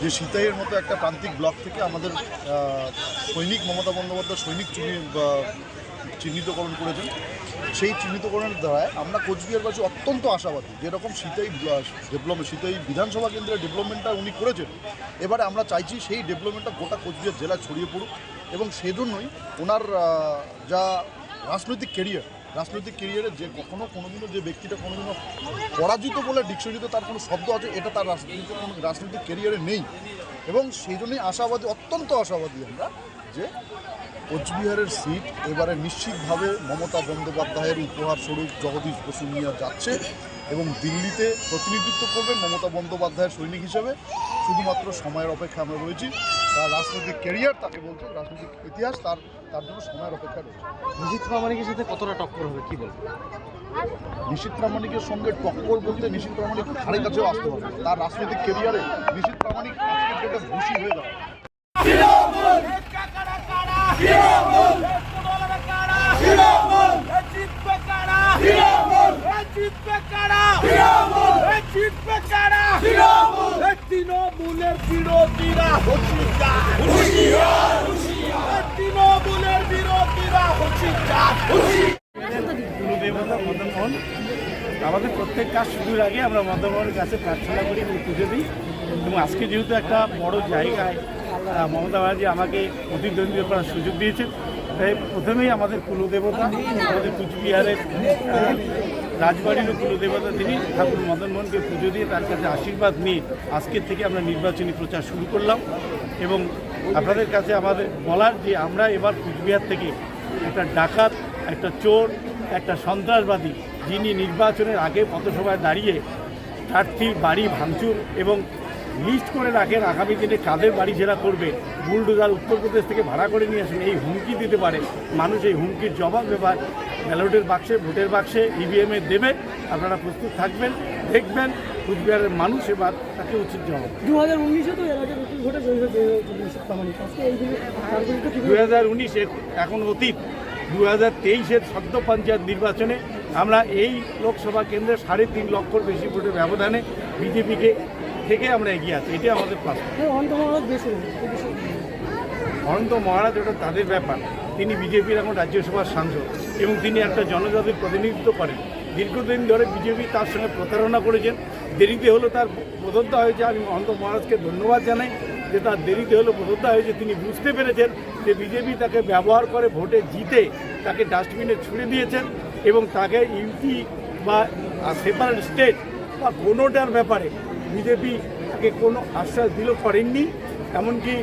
যে সিতাইয়ের মতো একটা প্রান্তিক ব্লক থেকে আমাদের সৈনিক মমতা বন্দ্যোপাধ্যায় সৈনিক চিহ্নি- চিহ্নিতকরণ করেছেন। সেই চিহ্নিতকরণের দ্বারা আমরা কোচবিহারবাসী অত্যন্ত আশাবাদী। যেরকম সিতাই ডেভেলপমেন্ট সিতাই বিধানসভা কেন্দ্রের ডেভেলপমেন্টটা উনি করেছেন, এবারে আমরা চাইছি সেই ডেভেলপমেন্টটা গোটা কোচবিহার জেলায় ছড়িয়ে পড়ুক এবং সেজন্যই ওনার যা রাজনৈতিক কেরিয়ার রাজনৈতিক কেরিয়ারে যে কখনো কোনোদিনও যে ব্যক্তিটা কোনোদিনও পরাজিত বলে ডিকশনারিতে তার কোনো শব্দ আছে, এটা তার রাজনৈতিক রাজনৈতিক কেরিয়ারে নেই। এবং সেই জন্যই আশাবাদী, অত্যন্ত আশাবাদী আমরা যে কোচবিহারের সিট এবারে নিশ্চিতভাবে মমতা বন্দ্যোপাধ্যায়ের উপহার স্বরূপ জগদীশ বসু নিয়ে যাচ্ছে এবং দিল্লিতে প্রতিনিধিত্ব করবেন মমতা বন্দ্যোপাধ্যায়ের সৈনিক হিসেবে। শুধুমাত্র সময়ের অপেক্ষা আমরা রয়েছি। তার রাজনৈতিক কেরিয়ার তাকে বলছে রাজনৈতিক ইতিহাস তার তার জন্য সময়ের অপেক্ষা রয়েছে। নিশিত প্রামাণিকের সাথে কতটা টক্কর হবে কি বলব নিশীত প্রামাণিকের সঙ্গে টক্কর বলতে নিশীত প্রামাণিক ধারে কাছেও আসতে হবে। তার রাজনৈতিক কেরিয়ারে নিশীত প্রামাণিক আজকের ডেটে হয়ে যাবে আমাদের প্রত্যেক কাজ শুরুর আগে আমরা মদনমোহনের কাছে প্রার্থনা করি এবং পুজো দিই। এবং আজকে যেহেতু একটা বড় জায়গায় মমতা ব্যানার্জি আমাকে প্রতিদ্বন্দ্বিতা করার সুযোগ দিয়েছেন, তাই প্রথমেই আমাদের কুলদেবতা, আমাদের কুচবিহারের রাজবাড়ির কুলদেবতা, তিনি ঠাকুর মদন মদনমোহনকে পুজো দিয়ে তার কাছে আশীর্বাদ নিয়ে আজকের থেকে আমরা নির্বাচনী প্রচার শুরু করলাম। এবং আপনাদের কাছে আমাদের বলার যে আমরা এবার কুচবিহার থেকে একটা ডাকাত, একটা চোর, একটা সন্ত্রাসবাদী যিনি নির্বাচনের আগে পথসভায় দাঁড়িয়ে প্রার্থীর বাড়ি ভাঙচুর এবং লিস্ট করে রাখেন, আগামী দিনে কাদের বাড়ি জেরা করবে, বুলডোজার উত্তরপ্রদেশ থেকে ভাড়া করে নিয়ে আসেন, এই হুমকি দিতে পারে। মানুষ এই হুমকির জবাব এবার ব্যালটের বাক্সে, ভোটের বাক্সে ইভিএমে দেবে। আপনারা প্রস্তুত থাকবেন। দেখবেন কুচবিহারের মানুষ এবার তাকে উচিত জবাব। দু হাজার উনিশে তো দু হাজার উনিশের এখন অতীত দু হাজার তেইশের সদ্য পঞ্চায়েত নির্বাচনে আমরা এই লোকসভা কেন্দ্রে সাড়ে তিন লক্ষর বেশি ভোটের ব্যবধানে বিজেপিকে থেকে আমরা এগিয়ে আছি এটাই আমাদের প্লাস বিষয়ে। অনন্ত মহারাজ ওটা তাদের ব্যাপার তিনি বিজেপির এখন রাজ্যসভার সাংসদ এবং তিনি একটা জনজাতির প্রতিনিধিত্ব করেন। দীর্ঘদিন ধরে বিজেপি তার সঙ্গে প্রতারণা করেছেন। দেরিতে হলো তার প্রদত্তা হয়েছে। আমি মহন্ত মহারাজকে ধন্যবাদ জানাই যে তার দেরিতে হলো প্রদত্তা হয়েছে। তিনি বুঝতে পেরেছেন যে বিজেপি তাকে ব্যবহার করে ভোটে জিতে তাকে ডাস্টবিনে ছুড়ে দিয়েছেন এবং তাকে ইউটি বা সেপারেট স্টেট বা কোনোটার ব্যাপারে বিজেপি তাকে কোনো আশ্বাস দিল করেননি। এমনকি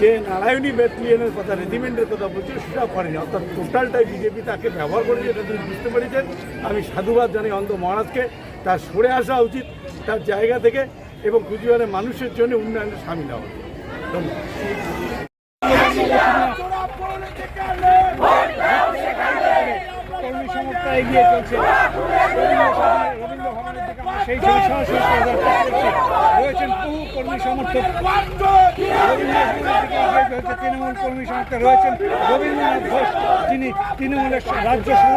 যে নারায়ণী ব্যাটালিয়নের কথা রেজিমেন্টের কথা বলছে সেটাও করেনি। অর্থাৎ টোটালটাই বিজেপি তাকে ব্যবহার করেছে, এটা তিনি বুঝতে পেরেছেন। আমি সাধুবাদ জানাই অন্ধ মহারাজকে। তার সরে আসা উচিত, তার জায়গা থেকে এবং কুচবিহারের মানুষের জন্য উন্নয়নে সামিল হওয়া উচিত। ধন্যবাদ। এগিয়ে চলছে। সেই করছি। রয়েছেন বহু কর্মী সমর্থক তৃণমূল কর্মী সমর্থক রয়েছেন রবীন্দ্রনাথ ঘোষ, যিনি তৃণমূলের রাজ্য সহ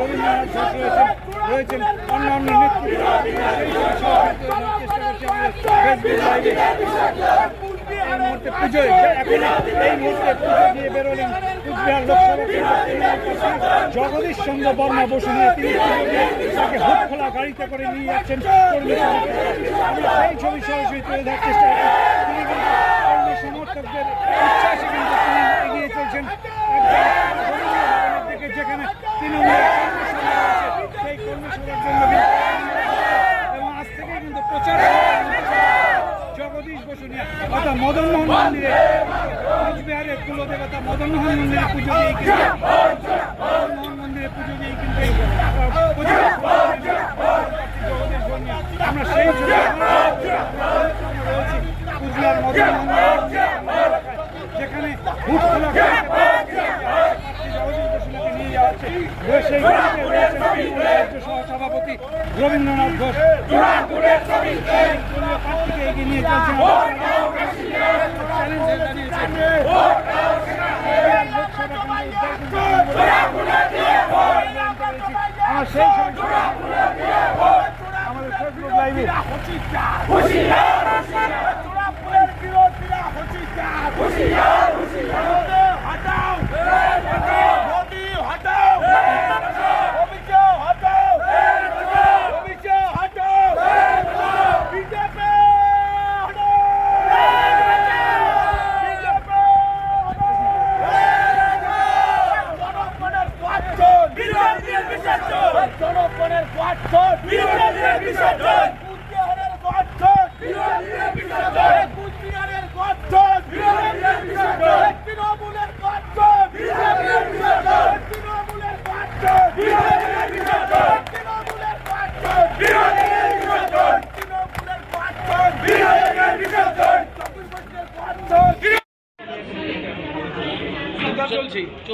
রবীন্দ্রনাথ ঘোষ রয়েছেন রয়েছেন অন্যান্য নেতৃত্ব সেই এই এই মুহূর্তে পুজো দিয়ে বেরোলেন জগদীশ চন্দ্র বর্মা বসু তিনি তাকে খোলা গাড়িতে করে নিয়ে যাচ্ছেন সেই ছবি সরাসরি তুলে ধরার চেষ্টা তিনি সমর্থকদের তিনি এগিয়ে চলছেন। দিকে যেখানে তৃণমূলের সেই কর্মী সভার জন্য এবং আজ থেকে কিন্তু প্রচার জগদীশ বসুনিয়া অর্থাৎ মদনমোহন মন্দিরে কোচবিহারের কুলদেবতা মদনমোহন মন্দিরে পুজো দিয়ে কিন্তু মদনমোহন মন্দিরে পুজো দিয়ে কিন্তু। আমরা সেই কুচবিহার মদনমোহন যেখানে হুট খোলা নিয়ে সভাপতি রবীন্দ্রনাথ ঘোষ। এগিয়ে নিয়ে চলছেন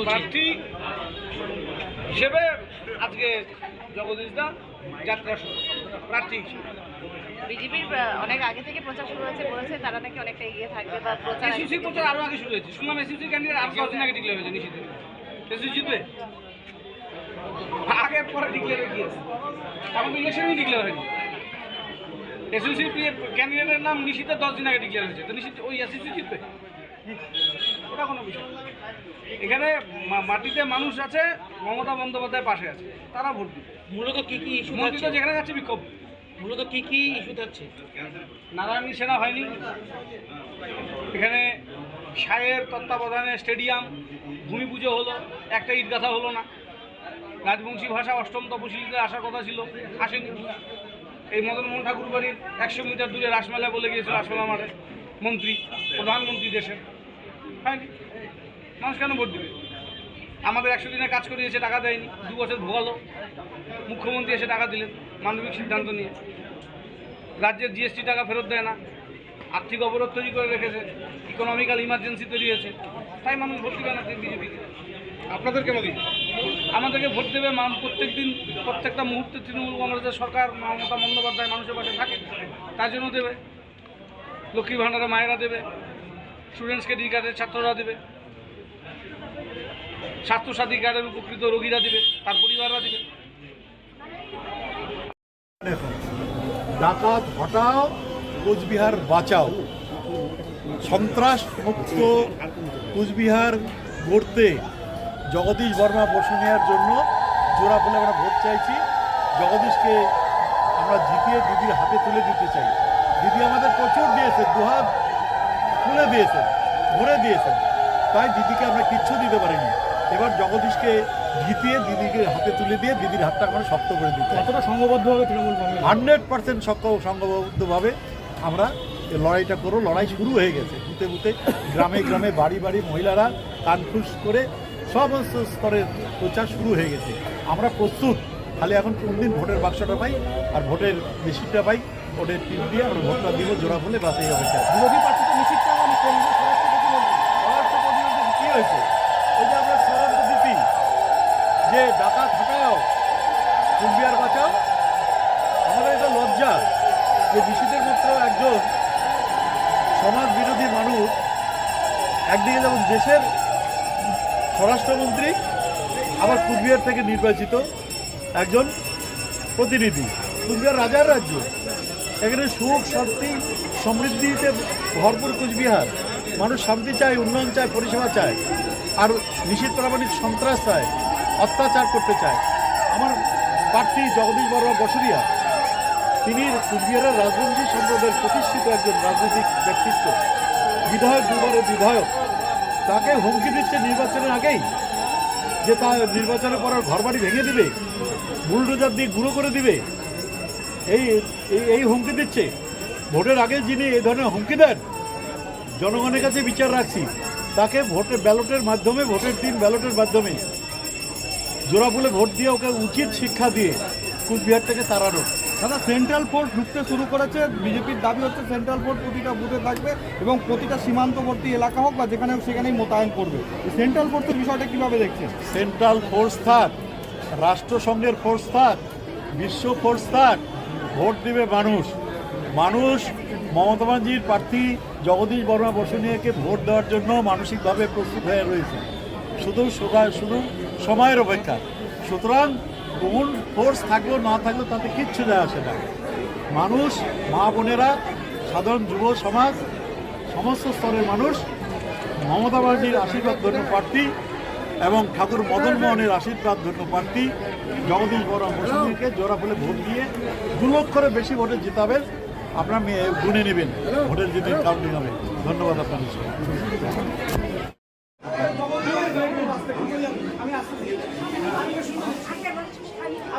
প্রার্থী হিসেবে আজকে জগদীশ দা যাত্রা শুরু প্রার্থী হিসেবে। বিজেপির অনেক আগে থেকে প্রচার শুরু হয়েছে বলেছে তারা নাকি অনেকটা এগিয়ে থাকবে বা প্রচার এসইউসি প্রচার আরও আগে শুরু হয়েছে। শুনলাম ক্যান্ডিডেট আরও ডিক্লেয়ার হয়েছে নিশ্চিত জিতবে? আগে পরে ডিক্লেয়ার হয়ে গিয়েছে। আমাদের ইলেকশনই ডিক্লেয়ার হয়নি। এসইউসি ক্যান্ডিডেটের নাম নিশিতে দশ দিন আগে ডিক্লেয়ার হয়েছে। তো নিশ্চিত ওই এসইউসি জিতবে? কোনো বিষয় এখানে মাটিতে মানুষ আছে মমতা বন্দ্যোপাধ্যায় পাশে আছে তারা ভোট দিবে। মূলত কি কি ইস্যু মন্ত্রী তো যেখানে যাচ্ছে বিক্ষোভ। মূলত কি কি ইস্যু থাকছে? নারায়ণী সেনা হয়নি। এখানে সায়ের তত্ত্বাবধানে স্টেডিয়াম ভূমি পুজো হলো একটা ঈদ গাথা হলো না। রাজবংশী ভাষা অষ্টম তপশিলিতে আসার কথা ছিল আসেনি। এই মদন মোহন ঠাকুর বাড়ির একশো মিটার দূরে রাসমেলা বলে গিয়েছিল রাসমেলা মাঠে মন্ত্রী প্রধানমন্ত্রী দেশের হয়নি। মানুষ কেন ভোট দিবে? আমাদের একশো দিনের কাজ করিয়েছে টাকা দেয়নি। দু বছর ভোগালো মুখ্যমন্ত্রী এসে টাকা দিলেন মানবিক সিদ্ধান্ত নিয়ে। রাজ্যের জিএসটি টাকা ফেরত দেয় না। আর্থিক অবরোধ তৈরি করে রেখেছে। ইকোনমিক্যাল ইমার্জেন্সি তৈরি হয়েছে। তাই মানুষ ভোট দিবে না বিজেপিকে আপনাদের কেন দিবে? আমাদেরকে ভোট দেবে প্রত্যেক দিন প্রত্যেকটা মুহূর্তে তৃণমূল কংগ্রেসের সরকার মমতা বন্দ্যোপাধ্যায় মানুষের পাশে থাকে তার জন্য দেবে। লক্ষ্মী ভাণ্ডারে মায়েরা দেবে। স্টুডেন্টস ক্রেডিট কার্ডের ছাত্ররা দেবে। স্বাস্থ্যসাথী কার্ডের উপকৃত রোগীরা দেবে, তার পরিবাররা দেবে। ডাকাত হটাও, কোচবিহার বাঁচাও। সন্ত্রাস মুক্ত কোচবিহার গড়তে জগদীশ বর্মা বসু নেওয়ার জন্য জোড়া ফুলে আমরা ভোট চাইছি। জগদীশকে আমরা জিতিয়ে দিদির হাতে তুলে দিতে চাই। দিদি আমাদের প্রচুর দিয়েছে দুহাত তুলে দিয়েছেন, ভরে দিয়েছেন। তাই দিদিকে আমরা কিচ্ছু দিতে পারিনি। এবার জগদীশকে জিতিয়ে দিদিকে হাতে তুলে দিয়ে দিদির হাতটা আমরা শক্ত করে দিতে কতটা সংঘবদ্ধ হবে তৃণমূল কংগ্রেস? হান্ড্রেড পার্সেন্ট শক্ত সংঘবদ্ধভাবে আমরা লড়াইটা করো লড়াই শুরু হয়ে গেছে। বুতে বুতে গ্রামে গ্রামে বাড়ি বাড়ি মহিলারা কানফুস করে সমস্ত স্তরের প্রচার শুরু হয়ে গেছে। আমরা প্রস্তুত। খালি এখন কোন দিন ভোটের বাক্সটা পাই আর ভোটের মেশিনটা পাই ভোটের টিম দিয়ে আমরা ভোটটা দিব জোড়া বলে বাসে হবে বিরোধী প্রার্থী তো নিশ্চিত কি হয়েছে? যে ডাকাত হটাও কুম্বিয়ার বাঁচাও, আমাদের এটা লজ্জা যে নিশীতের মাত্র একজন সমাজ বিরোধী মানুষ একদিকে যেমন দেশের স্বরাষ্ট্রমন্ত্রী, আবার কুচবিহার থেকে নির্বাচিত একজন প্রতিনিধি। কুচবিহার রাজার রাজ্য। এখানে সুখ, শান্তি, সমৃদ্ধিতে ভরপুর কুচবিহার। মানুষ শান্তি চায়, উন্নয়ন চায়, পরিষেবা চায়। আর নিষিদ্ধ, প্রামাণিক সন্ত্রাস চায়। অত্যাচার করতে চায়। আমার প্রার্থী জগদীশ বড়ুয়া বসুরিয়া। তিনি কুচবিহারের রাজবংশী সম্প্রদায়ের প্রতিষ্ঠিত একজন রাজনৈতিক ব্যক্তিত্ব। বিধায়ক দুবারের বিধায়ক। তাকে হুমকি দিচ্ছে নির্বাচনের আগেই যে তা নির্বাচনের পর ঘরবাড়ি ভেঙে দিবে, বুলডোজার দিয়ে গুঁড়ো করে দিবে। এই, এই- এই হুমকি দিচ্ছে। ভোটের আগে যিনি এই ধরনের হুমকি দেন, জনগণের কাছে বিচার রাখছি। তাকে ভোটের ব্যালটের মাধ্যমে, ভোটের দিন ব্যালটের মাধ্যমে জোড়া ফুলে ভোট দিয়ে ওকে উচিত শিক্ষা দিয়ে কুচবিহার থেকে তাড়ানো। দাদা সেন্ট্রাল ফোর্স ঢুকতে শুরু করেছে। বিজেপির দাবি হচ্ছে সেন্ট্রাল ফোর্স প্রতিটা বুথে থাকবে এবং প্রতিটা সীমান্তবর্তী এলাকা হোক বা যেখানে হোক সেখানেই মোতায়েন করবে। সেন্ট্রাল ফোর্সের বিষয়টা কীভাবে দেখছেন? সেন্ট্রাল ফোর্স থাক, রাষ্ট্রসংঘের ফোর্স থাক, বিশ্ব ফোর্স থাক, ভোট দিবে মানুষ। মানুষ, মমতা ব্যানার্জির প্রার্থী জগদীশ বর্মা বসুনিয়াকে ভোট দেওয়ার জন্য মানসিকভাবে প্রস্তুত হয়ে রয়েছে। শুধু শুধু সময়ের অপেক্ষা। সুতরাং কোন ফোর্স থাকলেও না থাকলেও তাতে কিচ্ছু যায় আসে না। মানুষ, মা বোনেরা, সাধারণ যুব সমাজ, সমস্ত স্তরের মানুষ মমতা ব্যানার্জির আশীর্বাদ ধন্য প্রার্থী এবং ঠাকুর মদন মোহনের আশীর্বাদ ধন্য প্রার্থী জগদীশ বড় মুসলিমকে জোড়া ফুলে ভোট দিয়ে দু লক্ষের বেশি ভোটে জিতাবেন। আপনার গুনে নেবেন। ভোটের যেদিন কাউন্টিং হবে ধন্যবাদ আপনাদের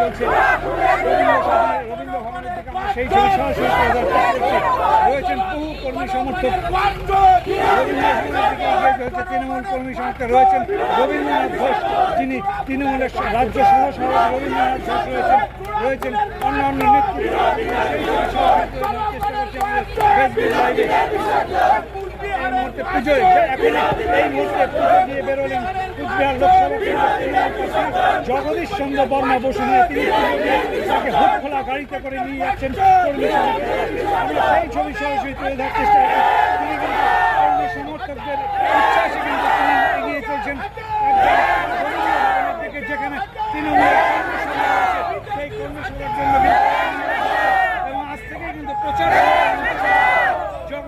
চলছে। সেই তৃণমূল কর্মী সমর্থক রয়েছেন রবীন্দ্রনাথ ঘোষ। যিনি তৃণমূলের রাজ্য সহ রবীন্দ্রনাথ ঘোষ রয়েছেন। রয়েছেন অন্যান্য নেতৃত্ব। মুহূর্তে পুজোয় এই মুহূর্তে পুজো দিয়ে বেরোলেন কুচবিহার লোকসভা তৃণমূল জগদীশ চন্দ্র বর্মা বসু নিয়ে তিনি তাকে হুট খোলা গাড়িতে করে নিয়ে যাচ্ছেন কর্মী আমরা সেই ছবি সরাসরি তুলে ধরার চেষ্টা তিনি কিন্তু কর্মী সমর্থকদের উচ্ছ্বাসে কিন্তু তিনি এগিয়ে চলছেন। যেখানে রয়েছে সেই কর্মী সভার জন্য এবং আজ থেকে কিন্তু প্রচার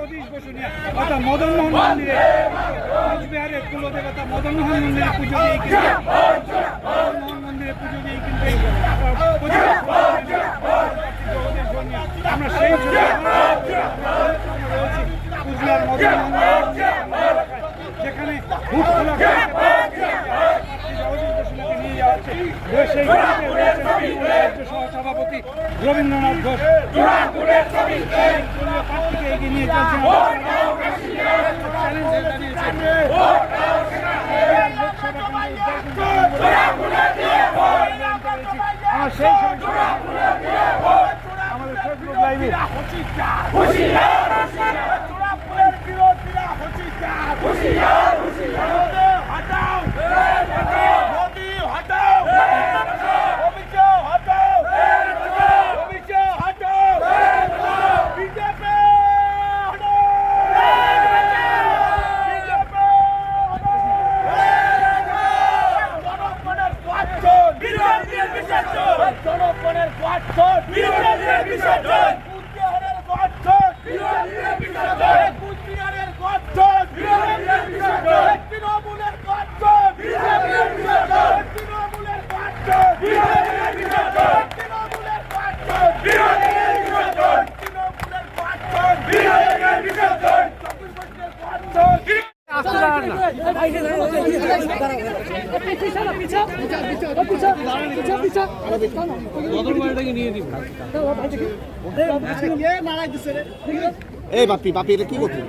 অর্থাৎ মদন মোহন মন্দিরে কোচবিহারের কুলদেবতা মদন মোহন মন্দিরে পুজো দিয়ে কিন্তু মদন মোহন মন্দিরে পুজো দিয়ে কিন্তু আমরা সেই কুচবিহার মদন মোহন যেখানে হুট খোলা সহসভাপতি রবীন্দ্রনাথ ঘোষ। সেই আমাদের ফেসবুক লাইভে এই বাপি বাপি এটা কি করতে?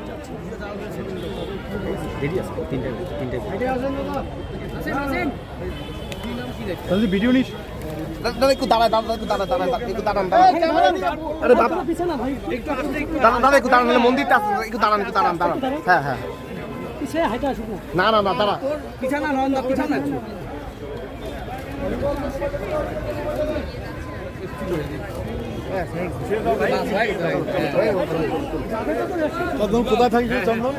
ভিডিও নিস। দাদা একটু দাঁড়ায় দাদা একটু দাঁড়ায় দাঁড়ায় একটু দাঁড়ান দাঁড়ান। আরে বাপ দাদা একটু দাঁড়ান মন্দিরটা আছে, একটু দাঁড়ান একটু দাঁড়ান দাঁড়ান। হ্যাঁ হ্যাঁ। না। না না দাঁড়া। চন্দন কোথায় থাকিস চন্দন?